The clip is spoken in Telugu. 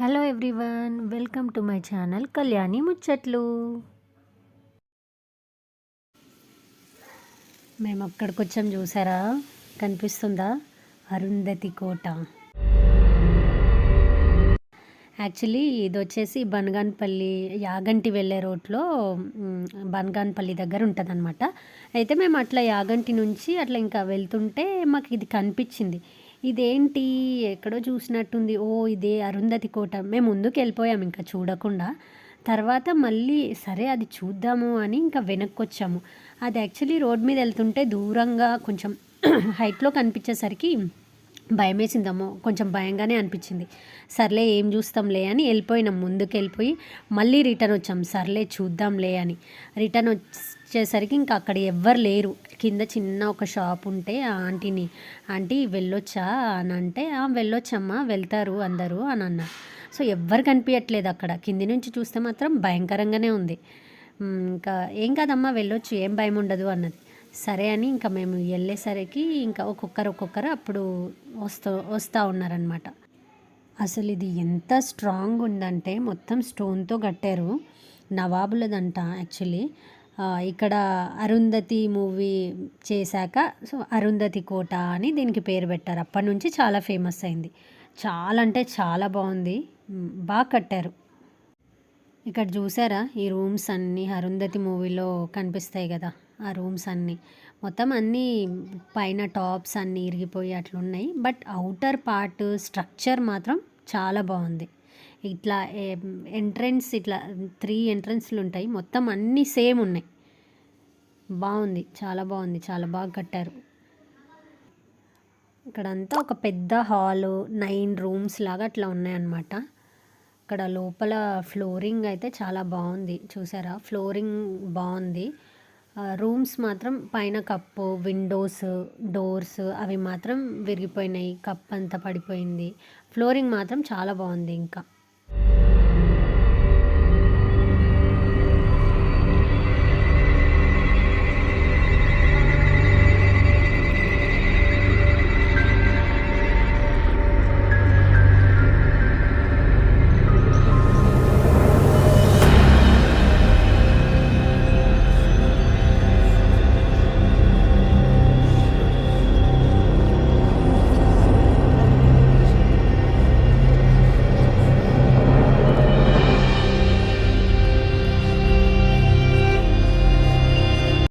Hello everyone welcome to my channel Kalyani ముచ్చట్లు మేము అక్కడికి వచ్చాం చూసారా? కనిపిస్తుందా? అరుంధతి కోట. యాక్చువల్లీ ఇది వచ్చేసి బనగాన్పల్లి యాగంటి వెళ్ళే రోడ్లో బనగాన్పల్లి దగ్గర ఉంటుంది అనమాట అయితే మేము అట్లా యాగంటి నుంచి అట్లా ఇంకా వెళ్తుంటే మాకు ఇది కనిపించింది. ఇదేంటి? ఎక్కడో చూసినట్టుంది. ఓ ఇదే అరుంధతి కోట. మేము ముందుకు వెళ్ళిపోయాము ఇంకా చూడకుండా. తర్వాత మళ్ళీ సరే అది చూద్దాము అని ఇంకా వెనక్కి వచ్చాము అది యాక్చువల్లీ రోడ్ మీద వెళ్తుంటే దూరంగా కొంచెం హైట్లో కనిపించేసరికి భయమేసిందమ్మో. కొంచెం భయంగానే అనిపించింది. సర్లే ఏం చూస్తాంలే అని వెళ్ళిపోయినాం. ముందుకు వెళ్ళిపోయి మళ్ళీ రిటర్న్ వచ్చాం. సర్లే చూద్దాంలే అని. రిటర్న్ వచ్చేసరికి ఇంకా అక్కడ ఎవ్వరు లేరు. కింద చిన్న ఒక షాప్ ఉంటే ఆ ఆంటీని ఆంటీ వెళ్ళొచ్చా? అని అంటే వెళ్ళొచ్చమ్మా వెళ్తారు అందరూ అని అన్నారు సో ఎవ్వరు కనిపించట్లేదు అక్కడ. కింది నుంచి చూస్తే మాత్రం భయంకరంగానే ఉంది. ఇంకా ఏం కాదమ్మా వెళ్ళొచ్చు ఏం భయం ఉండదు అన్నది. సరే అని ఇంకా మేము వెళ్ళేసరికి ఇంకా ఒక్కొక్కరు ఒక్కొక్కరు అప్పుడు వస్తూ వస్తూ ఉన్నారనమాట అసలు ఇది ఎంత స్ట్రాంగ్ ఉందంటే మొత్తం స్టోన్తో కట్టారు. నవాబులదంట యాక్చువల్లీ. ఇక్కడ అరుంధతి మూవీ చేశాక సో అరుంధతి కోట అని దీనికి పేరు పెట్టారు. అప్పటి నుంచి చాలా ఫేమస్ అయింది. చాలా అంటే చాలా బాగుంది. బాగా కట్టారు. ఇక్కడ చూసారా? ఈ రూమ్స్ అన్నీ అరుంధతి మూవీలో కనిపిస్తాయి కదా ఆ రూమ్స్ అన్నీ. మొత్తం అన్నీ పైన టాప్స్ అన్నీ ఇరిగిపోయి అట్లున్నాయి. బట్ అవుటర్ పార్ట్ స్ట్రక్చర్ మాత్రం చాలా బాగుంది. ఇట్లా ఎంట్రన్స్ ఇట్లా త్రీ ఎంట్రన్స్లు ఉంటాయి. మొత్తం అన్నీ సేమ్ ఉన్నాయి. బాగుంది చాలా బాగుంది చాలా బాగా కట్టారు. ఇక్కడంతా ఒక పెద్ద హాలు నైన్ రూమ్స్ లాగా అట్లా ఉన్నాయన్నమాట. అక్కడ లోపల ఫ్లోరింగ్ అయితే చాలా బాగుంది. చూసారా? ఫ్లోరింగ్ బాగుంది. రూమ్స్ మాత్రం పైన కప్పు విండోస్ డోర్స్ అవి మాత్రం విరిగిపోయినాయి. కప్ అంతా పడిపోయింది. ఫ్లోరింగ్ మాత్రం చాలా బాగుంది ఇంకా.